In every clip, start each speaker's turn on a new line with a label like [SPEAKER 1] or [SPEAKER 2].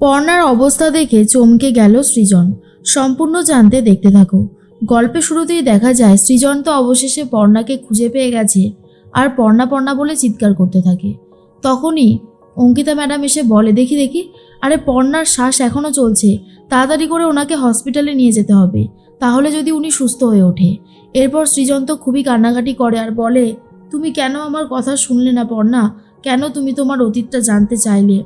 [SPEAKER 1] পর্ণার অবস্থা দেখে চমকে গেল সৃজন। সম্পূর্ণ জানতে দেখতে থাকো। গল্পের শুরুতেই দেখা যায়, সৃজন তো অবশেষে পর্ণাকে খুঁজে পেয়ে গেছে আর পর্ণা পর্ণা বলে চিৎকার করতে থাকে। তখনই অঙ্কিতা ম্যাডাম এসে বলে, দেখি দেখি। আরে, পর্ণার শ্বাস এখনও চলছে। তাড়াতাড়ি করে ওনাকে হসপিটালে নিয়ে যেতে হবে। তাহলে যদি উনি সুস্থ হয়ে ওঠে। এরপর সৃজন তো খুবই কান্নাকাটি করে আর বলে, তুমি কেন আমার কথা শুনলে না পর্ণা? কেন তুমি তোমার অতীতটা জানতে চাইলে?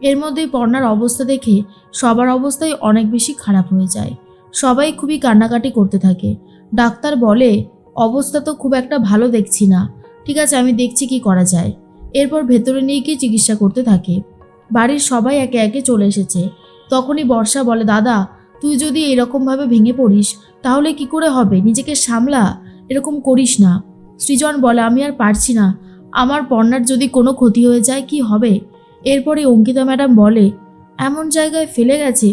[SPEAKER 1] এর মধ্যেই পর্ণার অবস্থা দেখে সবার অবস্থাই অনেক বেশি খারাপ হয়ে যায়। সবাই খুবই কান্নাকাটি করতে থাকে। ডাক্তার বলে, অবস্থা তো খুব একটা ভালো দেখছি না। ঠিক আছে, আমি দেখছি কি করা যায়। এরপর ভেতরে নিয়ে গিয়ে চিকিৎসা করতে থাকে। বাড়ির সবাই একে একে চলে এসেছে। তখনই বর্ষা বলে, দাদা, তুই যদি এরকমভাবে ভেঙে পড়িস, তাহলে কি করে হবে? নিজেকে সামলা। এরকম করিস না। সৃজন বলে, আমি আর পারছি না। আমার পর্ণার যদি কোনো ক্ষতি হয়ে যায়, কি হবে? এরপরে অঙ্কিতা ম্যাডাম বলে, এমন জায়গায় ফেলে গেছে,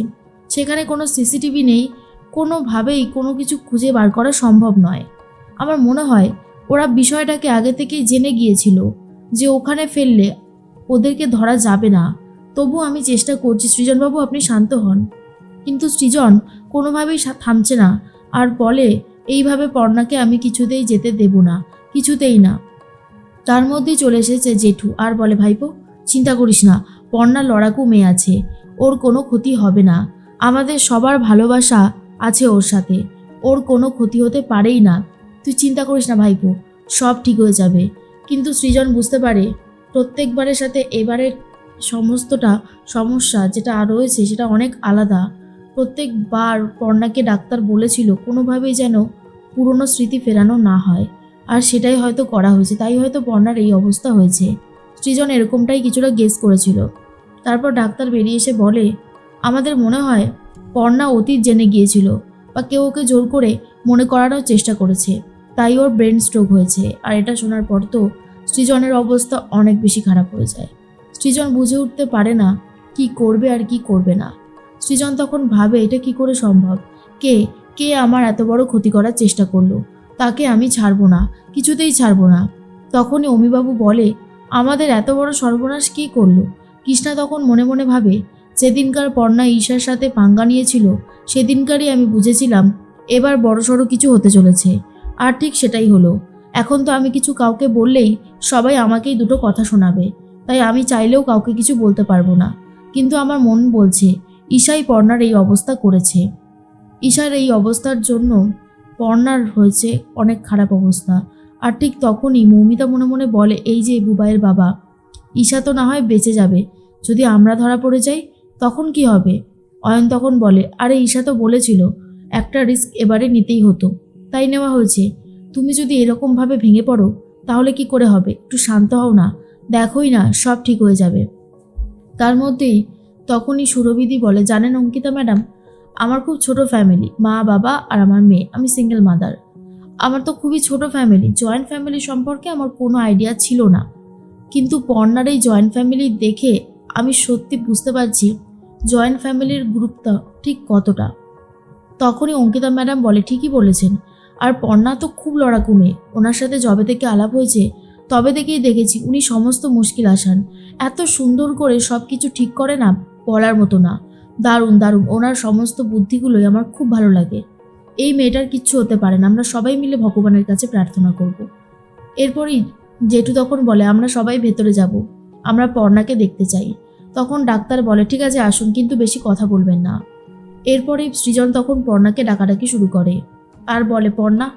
[SPEAKER 1] সেখানে কোনো সিসিটিভি নেই, কোনোভাবেই কোনো কিছু খুঁজে বার করা সম্ভব নয়। আমার মনে হয় ওরা বিষয়টাকে আগে থেকেই জেনে গিয়েছিল যে ওখানে ফেললে ওদেরকে ধরা যাবে না। তবু আমি চেষ্টা করছি, সৃজনবাবু আপনি শান্ত হন। কিন্তু সৃজন কোনোভাবেই থামছে না আর বলে, এইভাবে পর্ণাকে আমি কিছুতেই যেতে দেব না, কিছুতেই না। তার মধ্যেই চলে এসেছে জেঠু আর বলে, ভাইপো চিন্তা করিস না পর্ণা লড়াকু মেয়ে আছে, ওর কোনো ক্ষতি হবে না। আমাদের সবার ভালোবাসা আছে ওর সাথে, ওর কোনো ক্ষতি হতে পারেই না। তুই চিন্তা করিস না ভাইপো, সব ঠিক হয়ে যাবে। কিন্তু সৃজন বুঝতে পারে, প্রত্যেকবারের সাথে এবারের সমস্তটা সমস্যা যেটা আর রয়েছে সেটা অনেক আলাদা। প্রত্যেকবার পর্ণাকে ডাক্তার বলেছিল কোনোভাবেই যেন পুরনো স্মৃতি ফেরানো না হয়। আর সেটাই হয়তো করা হয়েছে, তাই হয়তো পর্ণার এই অবস্থা হয়েছে। সৃজন এরকমটাই কিছুটা গেস করেছিল। তারপর ডাক্তার বেরিয়ে এসে বলে, আমাদের মনে হয় পর্ণা অতীত জেনে গিয়েছিল বা কেউ ওকে জোর করে মনে করানোর চেষ্টা করেছে। তাই ওর ব্রেন স্ট্রোক হয়েছে। আর এটা শোনার পর তো সৃজনের অবস্থা অনেক বেশি খারাপ হয়ে যায়। সৃজন বুঝে উঠতে পারে না কি করবে আর কি করবে না। সৃজন তখন ভাবে, এটা কি করে সম্ভব? কে কে আমার এত বড় ক্ষতি করার চেষ্টা করল? তাকে আমি ছাড়বো না, কিছুতেই ছাড়বো না। তখনই অমিবাবু বলে আমাদের এত বড় সর্বনাশ কে করল? কৃষ্ণা তখন মনে মনে ভাবে, সেদিনকার পর্ণা ঈশার সাথে পাঙ্গা নিয়েছিল, সেদিনকারই আমি বুঝেছিলাম এবার বড়সড় কিছু হতে চলেছে। আর ঠিক সেটাই হলো। এখন তো আমি কিছু কাউকে বললেই সবাই আমাকেই দুটো কথা শোনাবে। তাই আমি চাইলেও কাউকে কিছু বলতে পারব না। কিন্তু আমার মন বলছে, ঈশাই পর্ণার এই অবস্থা করেছে। ঈশার এই অবস্থার জন্য পর্ণার হয়েছে অনেক খারাপ অবস্থা। আর ঠিক তখনই মৌমিতা মনে মনে বলে, এই যে বুবাইয়ের বাবা, ঈশা তো না হয় বেঁচে যাবে। যদি আমরা ধরা পড়ে যাই, তখন কি হবে? অয়ন তখন বলে, আরে, ঈশা তো বলেছিল, একটা রিস্ক এবারে নিতেই হতো। তাই নেওয়া হয়েছে। তুমি যদি এরকমভাবে ভেঙে পড়ো, তাহলে কি করে হবে? একটু শান্ত হও না। দেখোই না, সব ঠিক হয়ে যাবে। তার মধ্যেই তখনই সুরবিধি বলে, জানেন অঙ্কিতা ম্যাডাম, আমার খুব ছোট ফ্যামিলি, মা, বাবা আর আমার মেয়ে, আমি সিঙ্গেল মাদার। আমার তো খুবই ছোট ফ্যামিলি জয়েন্ট ফ্যামিলি সম্পর্কে আমার কোনো আইডিয়া ছিল না। কিন্তু পর্ণার এই জয়েন্ট ফ্যামিলি দেখে আমি সত্যি বুঝতে পারছি জয়েন্ট ফ্যামিলির গ্রুপটা ঠিক কতটা। তখনই অঙ্কিতা ম্যাডাম বলে, ঠিকই বলেছেন। আর পর্ণা তো খুব লড়াকু ওনার সাথে যবে থেকে আলাপ হয়েছে, তবে থেকেই দেখেছি উনি সমস্ত মুশকিল আসান। এত সুন্দর করে সব কিছু ঠিক করে না, বলার মতো না। দারুণ দারুণ। ওনার সমস্ত বুদ্ধিগুলোই আমার খুব ভালো লাগে। এই মেয়েটার কিচ্ছু হতে পারে না। আমরা সবাই মিলে ভগবানের কাছে প্রার্থনা করব। এরপরই জেঠু তখন বলে, আমরা সবাই ভেতরে যাব। আমরা পর্ণাকে দেখতে চাই। তখন ডাক্তার বলে, ঠিক আছে, আসুন, কিন্তু বেশি কথা বলবেন না। এরপরেই সৃজন তখন পর্ণাকে ডাকাডাকি শুরু করে। আর বলে, পর্ণা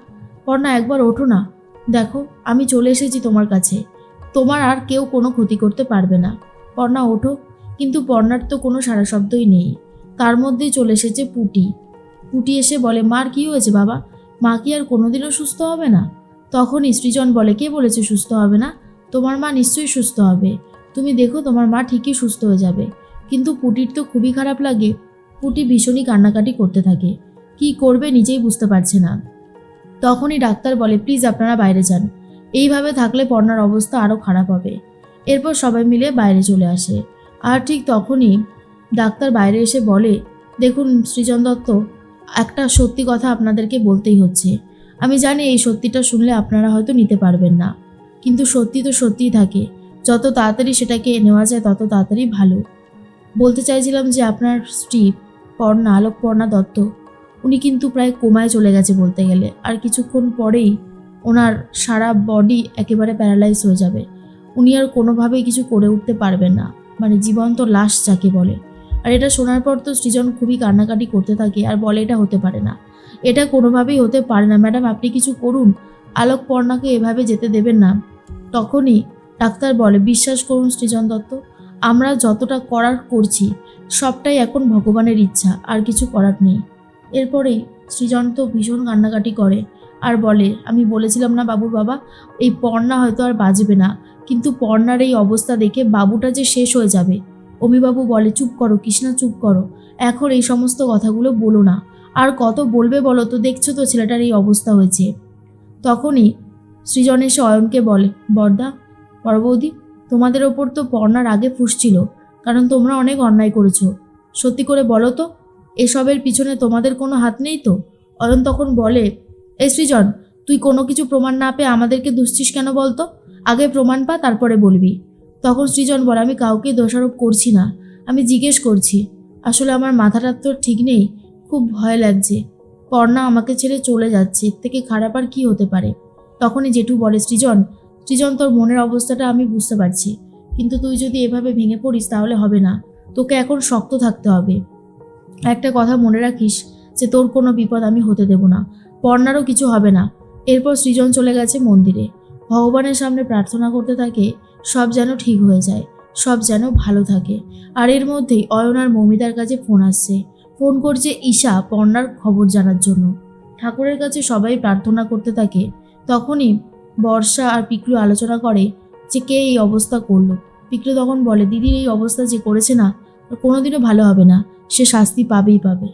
[SPEAKER 1] পর্ণা, একবার ওঠো না। দেখো, আমি চলে এসেছি তোমার কাছে। তোমার আর কেউ কোনো ক্ষতি করতে পারবে না। পর্ণা, ওঠো। কিন্তু পর্ণার তো কোনো সারা শব্দই নেই। তার মধ্যেই চলে এসেছে পুটি। পুটি এসে বলে, মার কি হয়েছে বাবা? মা কি আর কোনোদিনও সুস্থ হবে না? তখনই সৃজন বলে, কে বলেছে সুস্থ হবে না? তোমার মা নিশ্চয়ই সুস্থ হবে। তুমি দেখো, তোমার মা ঠিকই সুস্থ হয়ে যাবে। কিন্তু পুটির তো খুবই খারাপ লাগে। পুটি ভীষণই কান্নাকাটি করতে থাকে। কি করবে নিজেই বুঝতে পারছে না। তখনই ডাক্তার বলে, প্লিজ আপনারা বাইরে যান। এইভাবে থাকলে পর্ণার অবস্থা আরও খারাপ হবে। এরপর সবাই মিলে বাইরে চলে আসে। আর ঠিক তখনই ডাক্তার বাইরে এসে বলে, দেখুন সৃজন দত্ত একটা সত্যি কথা আপনাদেরকে বলতেই হচ্ছে। আমি জানি এই সত্যিটা শুনলে আপনারা হয়তো নিতে পারবেন না। কিন্তু সত্যি তো সত্যিই থাকে। যত তাড়াতাড়ি সেটাকে নেওয়া যায়, তত তাড়াতাড়ি ভালো। বলতে চাইছিলাম যে আপনার স্ত্রী পর্ণা আলোক পর্ণা দত্ত, উনি কিন্তু প্রায় কোমায় চলে গেছে বলতে গেলে। আর কিছুক্ষণ পরেই ওনার সারা বডি একেবারে প্যারালাইজ হয়ে যাবে। উনি আর কোনোভাবেই কিছু করে উঠতে পারবেন না। মানে জীবন্ত লাশ যাকে বলে। আর এটা শোনার পর তো সৃজন খুবই কান্নাকাটি করতে থাকে আর বলে এটা হতে পারে না। এটা কোনোভাবেই হতে পারে না। ম্যাডাম, আপনি কিছু করুন। আলোক পর্ণাকে এভাবে যেতে দেবেন না। তখনই ডাক্তার বলে, বিশ্বাস করুন সৃজন দত্ত, আমরা যতটা করার করছি, সবটাই এখন ভগবানের ইচ্ছা, আর কিছু করার নেই। এরপরেই সৃজন তো ভীষণ কান্নাকাটি করে আর বলে, আমি বলেছিলাম না বাবুর বাবা, এই পর্ণা হয়তো আর বাজবে না। কিন্তু পর্ণার এই অবস্থা দেখে বাবুটা যে শেষ হয়ে যাবে অমিবাবু বলে, চুপ করো, কৃষ্ণা, চুপ করো। এখন এই সমস্ত কথাগুলো বলো না। আর কত বলবে বলো তো, দেখছ তো ছেলেটার এই অবস্থা হয়েছে। তখনই সৃজন এসে অয়নকে বলে, বর্দা বড়বৌদি তোমাদের ওপর তো পর্ণার আগে ফুসছিল কারণ তোমরা অনেক অন্যায় করেছ। সত্যি করে বলো তো, এসবের পিছনে তোমাদের কোনো হাত নেই তো? অয়ন তখন বলে এ সৃজন, তুই কোনো কিছু প্রমাণ না পেয়ে আমাদেরকে দুষছিস কেন বলতো? আগে প্রমাণ পা, তারপরে বলবি। তখন সৃজন বলে, আমি কাউকে দোষারোপ করছি না। আমি জিজ্ঞেস করছি, আসলে আমার মাথাটা তো ঠিক নেই? খুব ভয় লাগছে। পর্ণা আমাকে ছেড়ে চলে যাচ্ছে। এর থেকে খারাপ আর কি হতে পারে? তখনই জেঠু বলে, সৃজন সৃজন, তোর মনের অবস্থাটা আমি বুঝতে পারছি। কিন্তু তুই যদি এভাবে ভেঙে পড়িস, তাহলে হবে না। তোকে এখন শক্ত থাকতে হবে। একটা কথা মনে রাখিস যে, তোর কোনো বিপদ আমি হতে দেব না। পর্ণারও কিছু হবে না। এরপর সৃজন চলে গেছে মন্দিরে। ভগবানের সামনে প্রার্থনা করতে থাকে সব যেন ঠিক হয়ে যায়, সব যেন ভালো থাকে। আর এর মধ্যেই অয়ন আর মৌমিতার কাছে ফোন আসছে। ফোন করছে ঈশা পর্ণার খবর জানার জন্য। ঠাকুরের কাছে সবাই প্রার্থনা করতে থাকে। তখনই বর্ষা আর পিকলু আলোচনা করে যে কে এই অবস্থা করল। পিকলু তখন বলে, দিদির এই অবস্থা যে করেছে না, কোনোদিনও ভালো হবে না। সে শাস্তি পাবেই পাবে।